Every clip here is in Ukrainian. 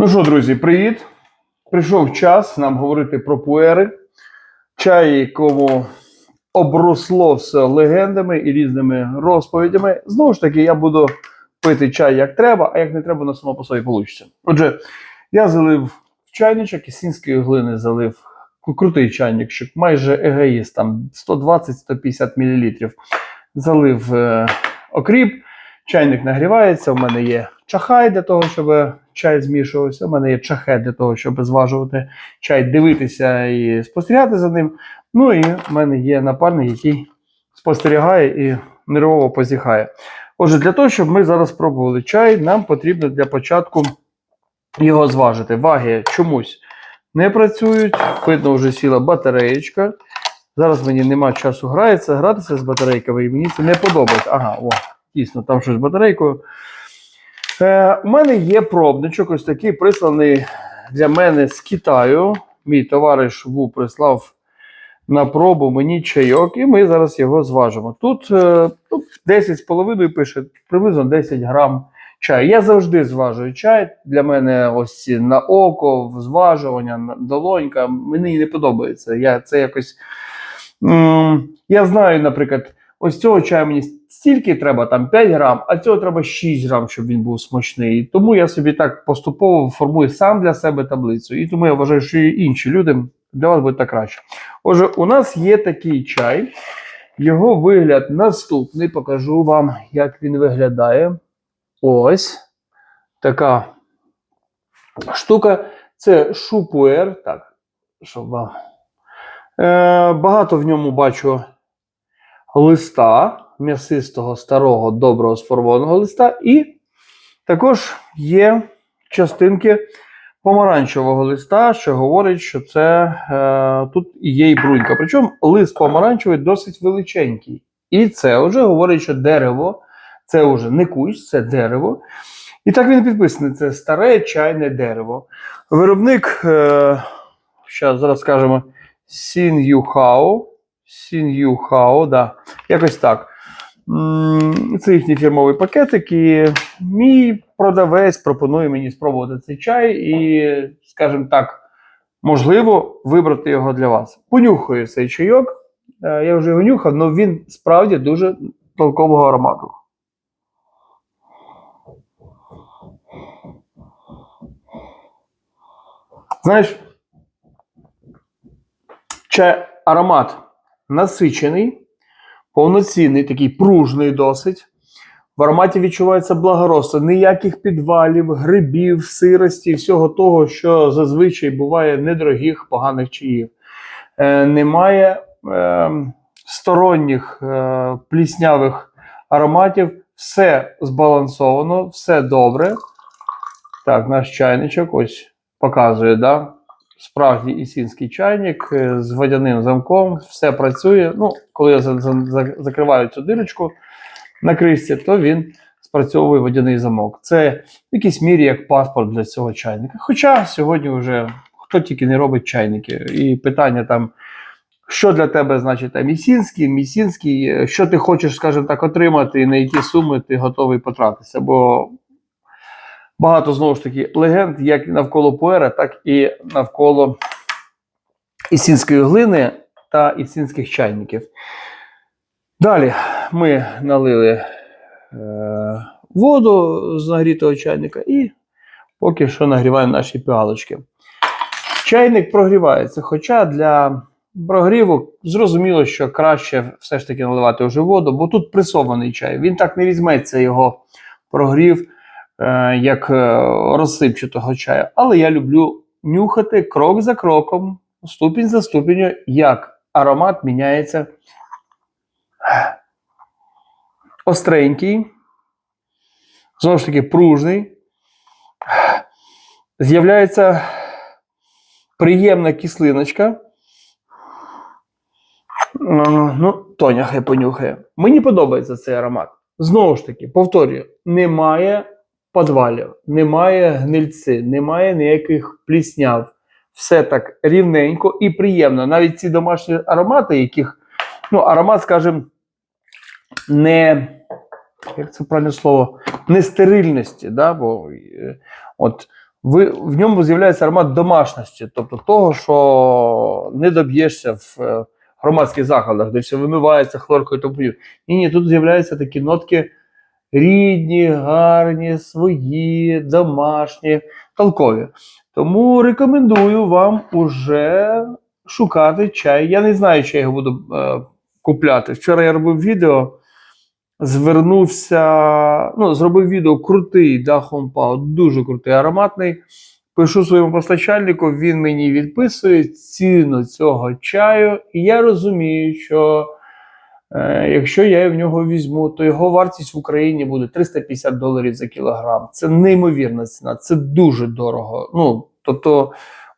Ну що, друзі, привіт! Прийшов час нам говорити про пуери, чай, якому обросло все легендами і різними розповідями. Знову ж таки, я буду пити чай як треба, а як не треба, на само по собі вийде. Отже, я залив в чайничок, ісінської глини залив крутий чайничок, майже егоїст, там 120-150 мл. Залив е, окріп, чайник нагрівається. У мене є чахай для того, щоб чай змішувався. У мене є чахе для того, щоб зважувати чай, дивитися і спостерігати за ним. Ну і в мене є напарник, який спостерігає і нервово позіхає. Отже, для того, щоб ми зараз спробували чай, нам потрібно для початку його зважити. Ваги чомусь не працюють. Видно, вже сіла батареєчка. Зараз мені нема часу грається, гратися з батарейками, і мені це не подобається. Ага, о, дійсно, там щось батарейкою. Е, у мене є пробничок, ось такий присланий для мене з Китаю. Мій товариш Ву прислав на пробу мені чайок, і ми зараз його зважимо. Тут е, ну, 10,5 пише, приблизно 10 грам чаю. Я завжди зважую чай. Для мене ось на око, зважування, на- долонька. Мені не подобається. Я це якось. м, я знаю, наприклад, ось цього чаю мені стільки треба, там 5 грам, а цього треба 6 грам, щоб він був смачний. Тому я собі так поступово формую сам для себе таблицю. І тому я вважаю, що і інші люди для вас буде так краще. Отже, у нас є такий чай. Його вигляд наступний. Покажу вам, як він виглядає. Ось така штука. Це шупуер. Так, щоб вам. Е, багато в ньому бачу листа, м'ясистого, старого, доброго сформованого листа, і також є частинки помаранчевого листа, що говорить, що це е, тут і є і брунька. Причому лист помаранчевий досить величенький. І це вже говорить, що дерево це вже не кущ, це дерево. І так він підписаний: це старе чайне дерево. Виробник, е, зараз скажемо, Сін Юхао. Сін Юхао, да. Якось так. Це їхній фірмовий пакетик, і мій продавець пропонує мені спробувати цей чай і, скажімо так, можливо, вибрати його для вас. Понюхаю цей чайок. Е, Я вже його нюхав, але він справді дуже толкового аромату. Знаєш, чай аромат насичений, повноцінний, такий пружний досить. В ароматі відчувається благородство, ніяких підвалів, грибів, сирості, всього того, що зазвичай буває недорогих, поганих чаїв. Е, немає е, сторонніх е, пліснявих ароматів. Все збалансовано, все добре. Так, наш чайничок ось показує, да? Справді ісінський чайник е, з водяним замком, все працює. Ну, коли я за- за- за- закриваю цю дирочку на кришці, то він спрацьовує водяний замок. Це в якійсь мірі як паспорт для цього чайника. Хоча сьогодні вже хто тільки не робить чайники, і питання там. Що для тебе значить там місінський, місінський, е, що ти хочеш, скажімо так, отримати, і на які суми ти готовий потратитися? Бо багато знову ж таки легенд, як навколо пуера, так і навколо ісінської глини та ісінських чайників. Далі ми налили е, воду з нагрітого чайника і поки що нагріваємо наші піалочки. Чайник прогрівається, хоча для прогріву зрозуміло, що краще все ж таки наливати вже воду, бо тут пресований чай. Він так не візьметься його прогрів, як е, розсипчатого чаю. Але я люблю нюхати крок за кроком, ступінь за ступінню, як аромат міняється. Остренький, знову ж таки, пружний. З'являється приємна кислиночка. Ну, Ну, Тоня хай понюхає. Мені подобається цей аромат. Знову ж таки, повторюю, немає подвалів, немає гнильці, немає ніяких плісняв. Все так рівненько і приємно. Навіть ці домашні аромати, яких, ну, аромат, скажімо, не, як це правильне слово, не стерильності, да? бо е, от ви, в ньому з'являється аромат домашності, тобто того, що не доб'єшся в е, громадських закладах, де все вимивається хлоркою. Ні, ні, тут з'являються такі нотки рідні, гарні, свої, домашні, толкові. Тому рекомендую вам уже шукати чай. Я не знаю, чи я його буду е, купляти. Вчора я робив відео, звернувся, ну, зробив відео крутий да, HomePod, дуже крутий, ароматний. Пишу своєму постачальнику, він мені відписує ціну цього чаю, і я розумію, що якщо я в нього візьму, то його вартість в Україні буде 350 доларів за кілограм. Це неймовірна ціна, це дуже дорого. Ну, тобто,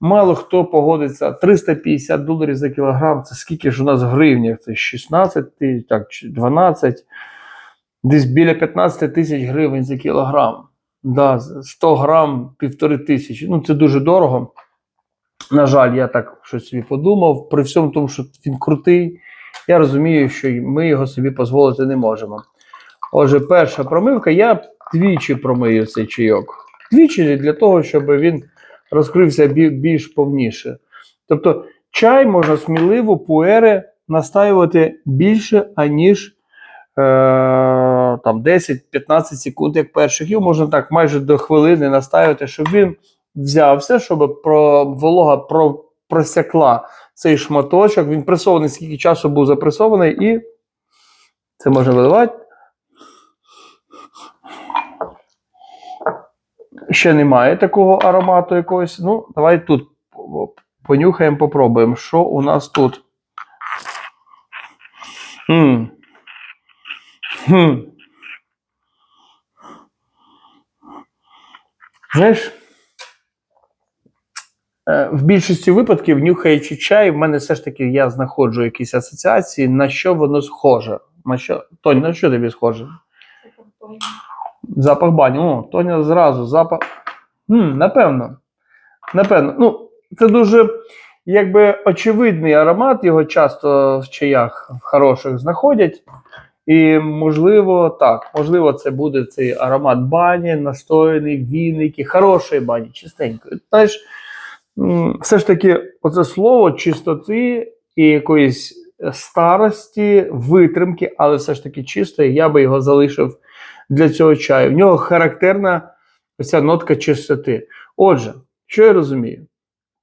мало хто погодиться 350 доларів за кілограм. Це скільки ж у нас гривнях? Це 16 тисяч, так, чи 12, десь біля 15 тисяч гривень за кілограм. Да, 100 грам півтори тисячі. Ну, це дуже дорого. На жаль, я так щось собі подумав. При всьому тому, що він крутий, я розумію, що ми його собі дозволити не можемо. Отже, перша промивка, я двічі промию цей чайок. Двічі для того, щоб він розкрився більш повніше. Тобто, чай можна сміливо пуери настаювати більше, аніж е, там 10-15 секунд, як перших. Його можна так майже до хвилини настаювати, щоб він взявся, щоб про, волога про, просякла цей шматочок. Він пресований, скільки часу був запресований, і це можна виливати. Ще немає такого аромату якогось. Ну, давай тут понюхаємо, попробуємо, що у нас тут. М. Хм. Знаєш, в більшості випадків, нюхаючи чай, в мене все ж таки я знаходжу якісь асоціації, на що воно схоже. На що... Тонь, на що тобі схоже? Запах бані. О, Тоня зразу запах. М, напевно. Напевно. Ну, це дуже якби очевидний аромат, його часто в чаях в хороших знаходять. І, можливо, так, можливо, це буде цей аромат бані, настояний, віники, хорошої бані, чистенької. Знаєш, все ж таки, оце слово чистоти і якоїсь старості, витримки, але все ж таки чистої, я би його залишив для цього чаю. В нього характерна оця нотка чистоти. Отже, що я розумію?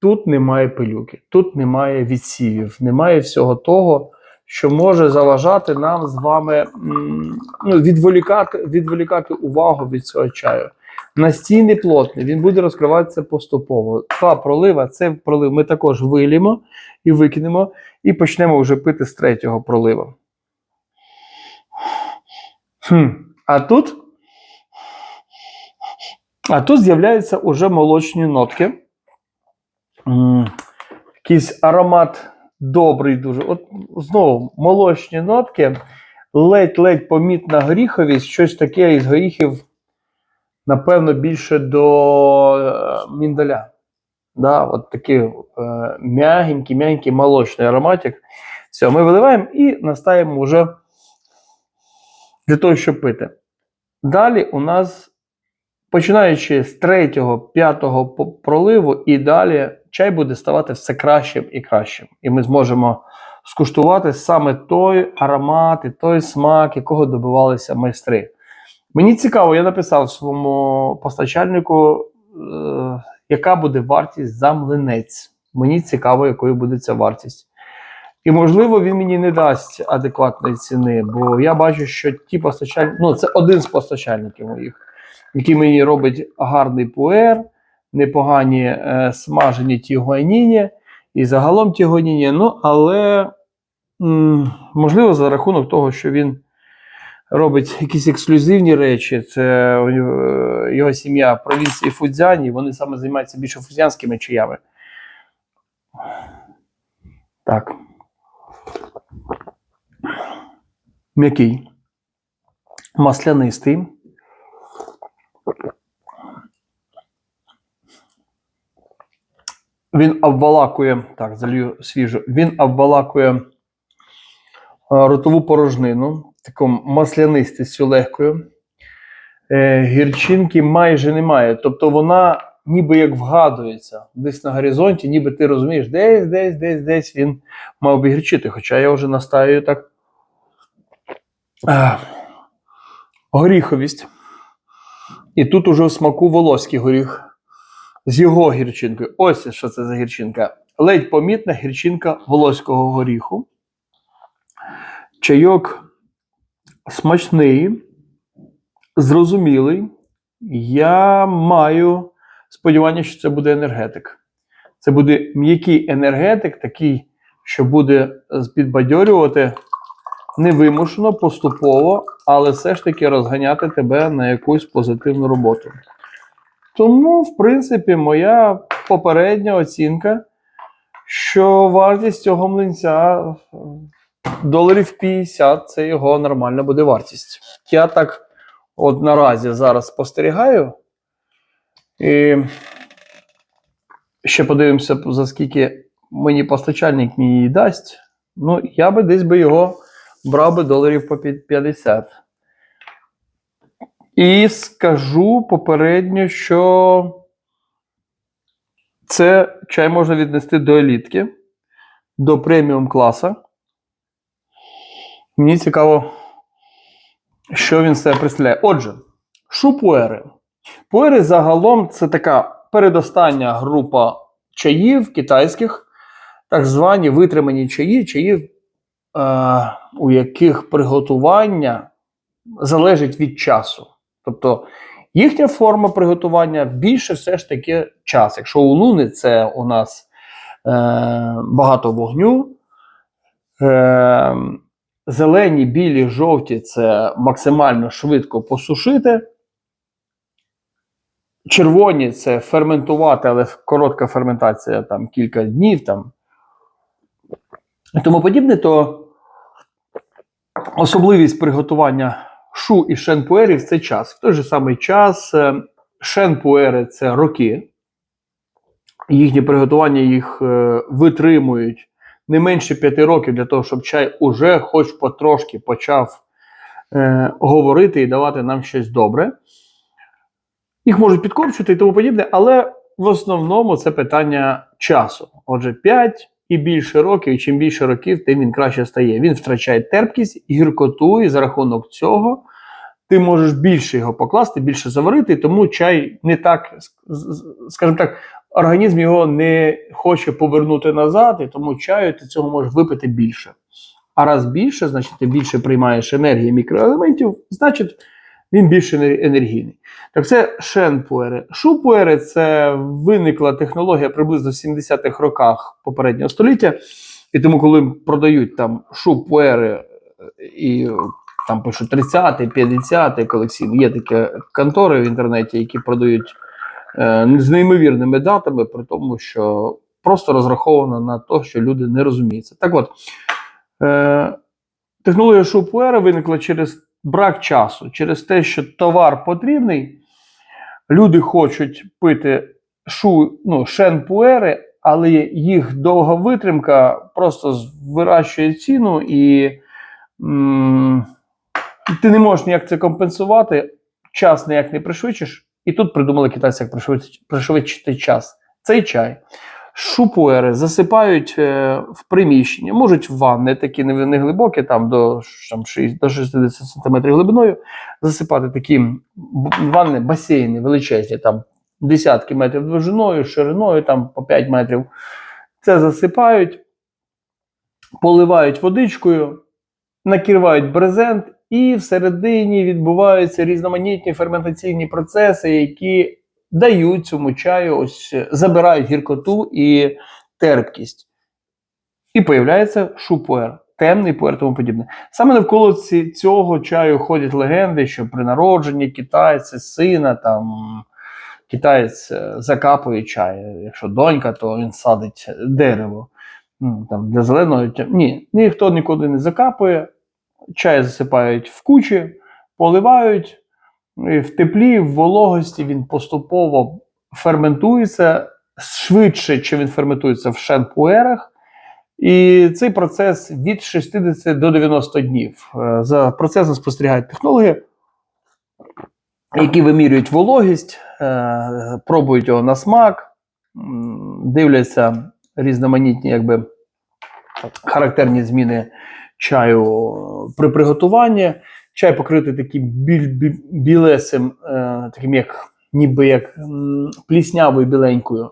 Тут немає пилюки, тут немає відсівів, немає всього того, що може заважати нам з вами ну, відволікати, відволікати увагу від цього чаю. Настійний плотний, він буде розкриватися поступово. Два пролива, це пролив ми також вилімо і викинемо, і почнемо вже пити з третього пролива. Хм. А тут, а тут з'являються уже молочні нотки. Якийсь аромат добрий дуже. От знову молочні нотки, ледь-ледь помітна горіховість, щось таке із горіхів, напевно, більше до е, міндаля. Да, от такий е, м'ягенький, м'ягенький молочний ароматик. Все, ми виливаємо і настаємо вже для того, щоб пити. Далі у нас, починаючи з третього, п'ятого по- проливу, і далі чай буде ставати все кращим і кращим. І ми зможемо скуштувати саме той аромат і той смак, якого добивалися майстри. Мені цікаво, я написав своєму постачальнику, е, яка буде вартість за млинець. Мені цікаво, якою буде ця вартість. І, можливо, він мені не дасть адекватної ціни, бо я бачу, що ті постачальники, ну, це один з постачальників моїх, який мені робить гарний пуер, непогані е, смажені тігуаніні, і загалом тігуаніні. Ну, але м, можливо, за рахунок того, що він робить якісь ексклюзивні речі, це нього, е, його сім'я провінції Фудзяні, вони саме займаються більше фудзянськими чаями. Так. М'який. Маслянистий. Він обвалакує, так, залью свіжу. Він обвалакує е, ротову порожнину, такому маслянистістю легкою. Е, гірчинки майже немає. Тобто вона ніби як вгадується десь на горизонті, ніби ти розумієш, десь, десь, десь, десь він мав би гірчити. Хоча я вже настаю так. А, горіховість. І тут уже в смаку волоський горіх з його гірчинкою. Ось що це за гірчинка. Ледь помітна гірчинка волоського горіху. Чайок смачний, зрозумілий. Я маю сподівання, що це буде енергетик. Це буде м'який енергетик, такий, що буде підбадьорювати невимушено, поступово, але все ж таки розганяти тебе на якусь позитивну роботу. Тому, в принципі, моя попередня оцінка, що вартість цього млинця е, доларів 50 це його нормальна буде вартість. Я так от наразі зараз спостерігаю. І ще подивимося, за скільки мені постачальник мені дасть. Ну, я би десь би його брав би доларів по 50. І скажу попередньо, що це чай можна віднести до елітки, до преміум класа. Мені цікаво, що він себе представляє. Отже, шупуери. Пуери загалом це така передостання група чаїв китайських, так звані витримані чаї, чаї, е, у яких приготування залежить від часу. Тобто їхня форма приготування більше все ж таки час. Якщо у луни це у нас е, багато вогню, е, зелені, білі, жовті це максимально швидко посушити. Червоні це ферментувати, але коротка ферментація там кілька днів там. І тому подібне, то особливість приготування шу і шенпуерів це час. В той же самий час е, шенпуери це роки. Їхнє приготування їх е, витримують не менше 5 років для того, щоб чай уже хоч потрошки почав е, говорити і давати нам щось добре. Їх можуть підкорчувати і тому подібне, але в основному це питання часу. Отже, 5 і більше років, і чим більше років, тим він краще стає. Він втрачає терпкість, гіркоту, і за рахунок цього ти можеш більше його покласти, більше заварити, тому чай не так, скажімо так, організм його не хоче повернути назад, і тому чаю ти цього можеш випити більше. А раз більше, значить, ти більше приймаєш енергії мікроелементів, значить, він більш енергійний. Так це шенпуери. Шупуери це виникла технологія приблизно в 70-х роках попереднього століття. І тому, коли продають там шупуери і там пишуть 30-й, 50-й колекційний, є такі контори в інтернеті, які продають е, з неймовірними датами, при тому, що просто розраховано на те, що люди не розуміються. Так от, е, технологія шупуера виникла через брак часу, через те, що товар потрібний, люди хочуть пити шу, ну, шенпуери, але їх довга витримка просто вирощує ціну, і м ти не можеш ніяк це компенсувати, час ніяк не пришвидшиш. І тут придумали китайці, як пришвидшити час. Цей чай. Шупуери засипають е, в приміщення, можуть в ванни такі не, не там до там, 6, до 60 см глибиною, засипати такі ванни, басейни величезні, там десятки метрів довжиною, шириною, там по 5 метрів. Це засипають, поливають водичкою, накривають брезент, і всередині відбуваються різноманітні ферментаційні процеси, які дають цьому чаю, ось забирають гіркоту і терпкість. І появляється шупуер, темний пуер, тому подібне. Саме навколо цього чаю ходять легенди, що при народженні китайця, сина, там китаєць е, закапує чай. Якщо донька, то він садить дерево. Ну, там, Для зеленого Ні, ніхто нікуди не закапує. Чай засипають в кучі, поливають. І в теплі, в вологості він поступово ферментується швидше, чи він ферментується в шенпуерах. І цей процес від 60 до 90 днів. Е, за процесом спостерігають технологи. які вимірюють вологість, е, пробують його на смак, дивляться різноманітні якби, характерні зміни чаю при приготуванні. Чай покритий таким білесим, е, таким як ніби як пліснявою біленькою.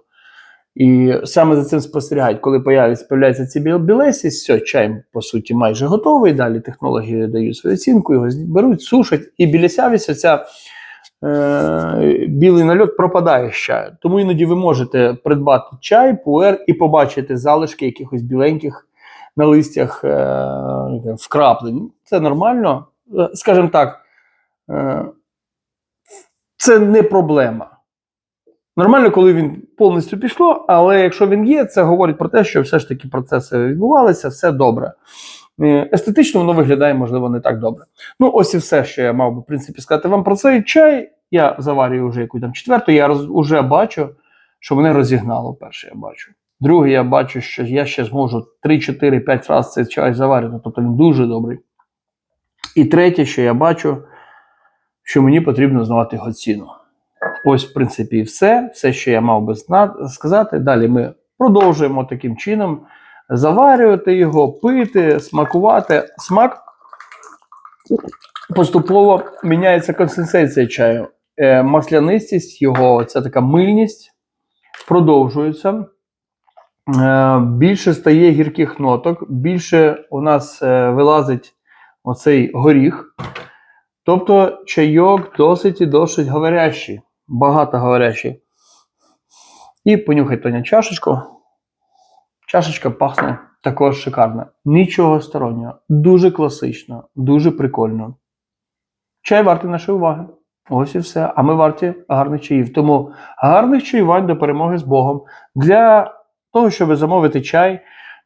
І саме за цим спостерігають, коли появляється ці біл- білесість, все, чай, по суті, майже готовий. Далі технології дають свою оцінку, його беруть, сушать, і білісявість, оця е, білий нальот пропадає з чаю. Тому іноді ви можете придбати чай, пуер і побачити залишки якихось біленьких на листях е, вкраплень. Це нормально. Е, Скажімо так, е, це не проблема. Нормально, коли він повністю пішло, але якщо він є, це говорить про те, що все ж таки процеси відбувалися, все добре. Естетично воно виглядає, можливо, не так добре. Ну, ось і все, що я мав би, в принципі, сказати вам про цей чай. Я заварюю вже яку там четверту, я роз, вже бачу, що мене розігнало перше, я бачу. Друге, я бачу, що я ще зможу 3-4-5 разів цей чай заварити, тобто він дуже добрий. І третє, що я бачу, що мені потрібно знати його ціну. Ось, в принципі, і все. Все, що я мав би сказати. Далі ми продовжуємо таким чином заварювати його, пити, смакувати. Смак поступово міняється консистенція чаю. Е, маслянистість, його ця така мильність продовжується. Е, більше стає гірких ноток, більше у нас е, вилазить оцей горіх. Тобто чайок досить і досить говорящий, багато говорящий. І понюхай Тоня чашечку. Чашечка пахне також шикарно. Нічого стороннього. Дуже класично, дуже прикольно. Чай вартий нашої уваги. Ось і все. А ми варті гарних чаїв. Тому гарних чаювань до перемоги з Богом. Для того, щоб замовити чай,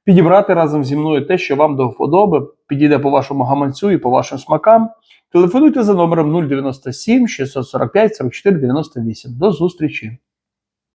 підібрати разом зі мною те, що вам до вподоби, підійде по вашому гаманцю і по вашим смакам. Телефонуйте за номером 097 645 44 98. До зустрічі!